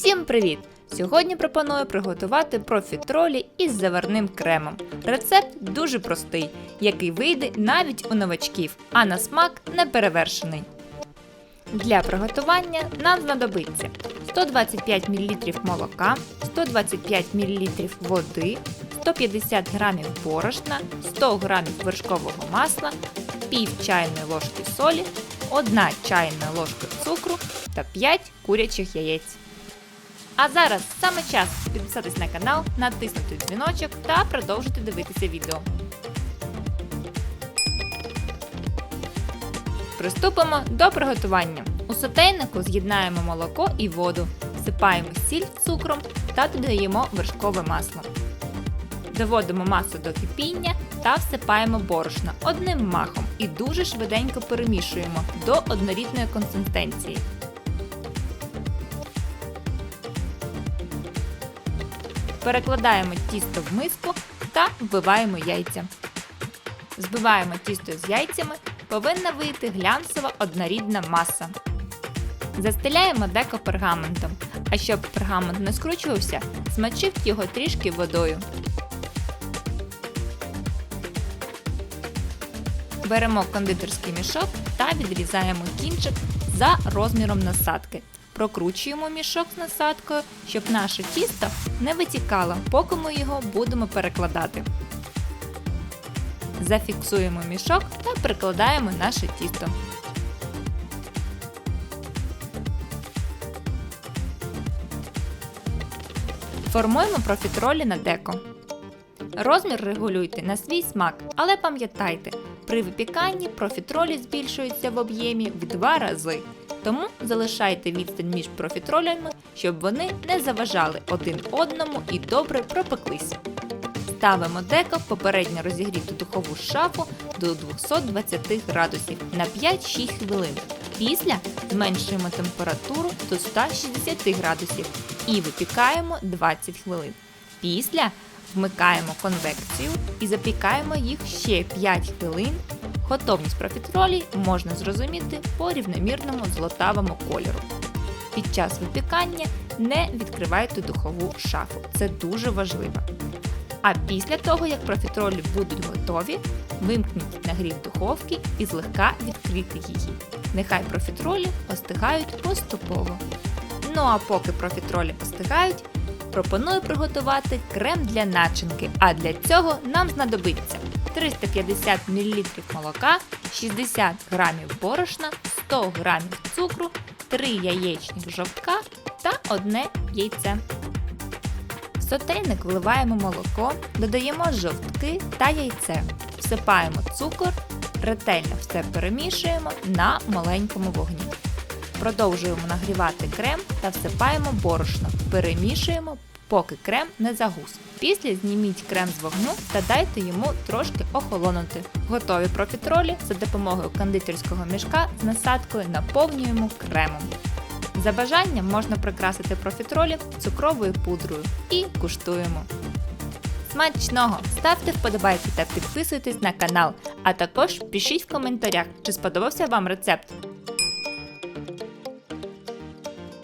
Всім привіт! Сьогодні пропоную приготувати профітролі із заварним кремом. Рецепт дуже простий, який вийде навіть у новачків, а на смак не перевершений. Для приготування нам знадобиться 125 мл молока, 125 мл води, 150 г борошна, 100 г вершкового масла, пів чайної ложки солі, 1 чайна ложка цукру та 5 курячих яєць. А зараз саме час підписатись на канал, натиснути дзвіночок та продовжити дивитися відео. Приступимо до приготування. У сотейнику з'єднаємо молоко і воду, всипаємо сіль цукром та додаємо вершкове масло. Доводимо масу до кипіння та всипаємо борошно одним махом і дуже швиденько перемішуємо до однорідної консистенції. Перекладаємо тісто в миску та вбиваємо яйця. Збиваємо тісто з яйцями, повинна вийти глянцева однорідна маса. Застеляємо деко пергаментом, а щоб пергамент не скручувався, змочив його трішки водою. Беремо кондитерський мішок та відрізаємо кінчик за розміром насадки. Прокручуємо мішок з насадкою, щоб наше тісто не витікало, поки ми його будемо перекладати. Зафіксуємо мішок та перекладаємо наше тісто. Формуємо профітролі на деко. Розмір регулюйте на свій смак, але пам'ятайте, при випіканні профітролі збільшуються в об'ємі в два рази. Тому залишайте відстань між профітролями, щоб вони не заважали один одному і добре пропеклись. Ставимо деко в попередньо розігріту духову шафу до 220 градусів на 5-6 хвилин. Після зменшуємо температуру до 160 градусів і випікаємо 20 хвилин. Після вмикаємо конвекцію і запікаємо їх ще 5 хвилин. Готовність профітролі можна зрозуміти по рівномірному золотавому кольору. Під час випікання не відкривайте духову шафу, це дуже важливо. А після того, як профітролі будуть готові, вимкніть нагрів духовки і злегка відкрити її. Нехай профітролі остигають поступово. Ну а поки профітролі остигають, пропоную приготувати крем для начинки. А для цього нам знадобиться 350 мл молока, 60 г борошна, 100 г цукру, 3 яєчних жовтка та одне яйце. В сотейник вливаємо молоко, додаємо жовтки та яйце, всипаємо цукор, ретельно все перемішуємо на маленькому вогні. Продовжуємо нагрівати крем та всипаємо борошно, перемішуємо, поки крем не загус. Після зніміть крем з вогню та дайте йому трошки охолонути. Готові профітролі за допомогою кондитерського мішка з насадкою наповнюємо кремом. За бажанням можна прикрасити профітролі цукровою пудрою і куштуємо. Смачного! Ставте вподобайки та підписуйтесь на канал, а також пишіть в коментарях, чи сподобався вам рецепт.